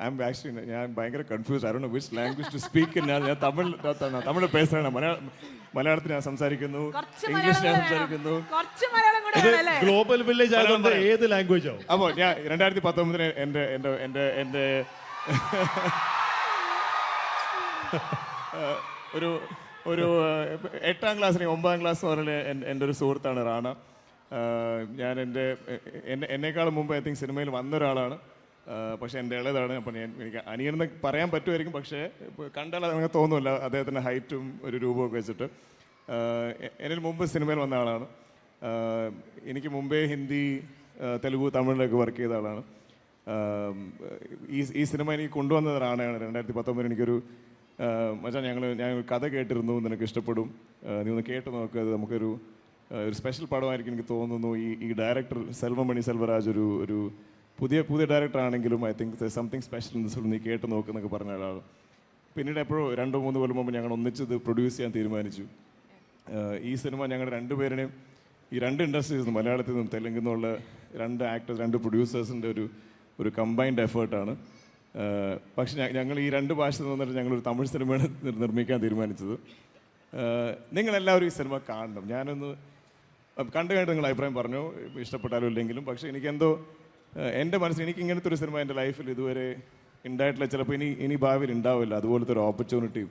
ஐ ஆம் ஆக்சுவலி நான் பயங்கர confuse I which language to speak ഞാൻ ഞാൻ തമിഴ് തമിഴ് പേസാണ് മലയാളത്തിൽ ഞാൻ സംസാരിക്കുന്നു. ഇംഗ്ലീഷ് ഞാൻ സംസാരിക്കുന്നു. ഗ്ലോബൽ വില്ലേജ് ആയതുകൊണ്ട് ഏത് ലാംഗ്വേജ് ആവും? അപ്പോൾ ഞാൻ രണ്ടായിരത്തി പത്തൊമ്പതിന് എന്റെ എന്റെ എന്റെ എന്റെ ഒരു ഒരു എട്ടാം ക്ലാസ് അല്ലെങ്കിൽ ഒമ്പതാം ക്ലാസ് എന്ന് പറഞ്ഞാൽ എന്റെ ഒരു സുഹൃത്താണ് റാണ. ഞാൻ എന്റെ എന്നെക്കാളും മുമ്പ് ഐ തിങ്ക് സിനിമയിൽ വന്ന ഒരാളാണ്. പക്ഷേ എന്റെ ഇളയതാണ് അപ്പം ഞാൻ എനിക്ക് അനിയനെന്ന് പറയാൻ പറ്റുമായിരിക്കും പക്ഷേ കണ്ടാൽ അതങ്ങനെ തോന്നുന്നില്ല. അദ്ദേഹത്തിന്റെ ഹൈറ്റും ഒരു രൂപമൊക്കെ വെച്ചിട്ട്. എന്നിൽ മുമ്പ് സിനിമയിൽ വന്ന ആളാണ്. എനിക്ക് മുമ്പേ ഹിന്ദി തെലുഗു തമിഴിലൊക്കെ വർക്ക് ചെയ്ത ആളാണ്. ഈ ഈ സിനിമ എനിക്ക് കൊണ്ടുവന്നത് റാണയാണ്. രണ്ടായിരത്തി പത്തൊമ്പതിൽ എനിക്കൊരു മച്ചാൻ ഞങ്ങൾ ഒരു കഥ കേട്ടിരുന്നു നിനക്ക് ഇഷ്ടപ്പെടും. നീ ഒന്ന് കേട്ട് നോക്കുക അത് നമുക്കൊരു ഒരു സ്പെഷ്യൽ പടമായിരിക്കും എനിക്ക് തോന്നുന്നു. ഈ ഈ ഡയറക്ടർ സെൽവമണി സെൽവരാജ് ഒരു ഒരു പുതിയ പുതിയ ഡയറക്ടർ ആണെങ്കിലും ഐ തിങ്ക് സംതിങ് സ്പെഷ്യൽ എന്ന് നീ കേട്ട് നോക്കുന്നൊക്കെ പറഞ്ഞ ഒരാൾ പിന്നീട് എപ്പോഴും രണ്ടോ മൂന്ന് കൊല്ലം മുമ്പ് ഞങ്ങൾ ഒന്നിച്ചത് പ്രൊഡ്യൂസ് ചെയ്യാൻ തീരുമാനിച്ചു. ഈ സിനിമ ഞങ്ങൾ രണ്ടുപേരുടെയും ഈ രണ്ട് ഇൻഡസ്ട്രീസ് മലയാളത്തിൽ നിന്നും തെലുങ്കിൽ നിന്നുള്ള രണ്ട് ആക്ടേഴ്സ് രണ്ട് പ്രൊഡ്യൂസേഴ്സിന്റെ ഒരു ഒരു കമ്പൈൻഡ് എഫേർട്ടാണ് പക്ഷെ ഞങ്ങൾ ഈ രണ്ട് ഭാഷ നിന്നിട്ട് ഞങ്ങളൊരു തമിഴ് സിനിമയാണ് നിർമ്മിക്കാൻ തീരുമാനിച്ചത്. ആഹ് നിങ്ങളെല്ലാവരും ഈ സിനിമ കാണണം. ഞാനൊന്ന് കണ്ടു കഴിഞ്ഞിട്ട് നിങ്ങൾ അഭിപ്രായം പറഞ്ഞു ഇഷ്ടപ്പെട്ടാലും ഇല്ലെങ്കിലും. പക്ഷേ എനിക്കെന്തോ എന്റെ മനസ്സിൽ എനിക്ക് ഇങ്ങനത്തെ ഒരു സിനിമ എന്റെ ലൈഫിൽ ഇതുവരെ ഉണ്ടായിട്ടില്ല. ചിലപ്പോൾ ഇനി ഇനി ഭാവിയിൽ ഉണ്ടാവില്ല. അതുപോലത്തെ ഒരു ഓപ്പർച്യൂണിറ്റിയും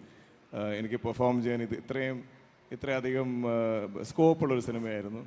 എനിക്ക് പെർഫോം ചെയ്യാൻ ഇത് ഇത്രയും ഇത്രയധികം സ്കോപ്പുള്ളൊരു സിനിമയായിരുന്നു.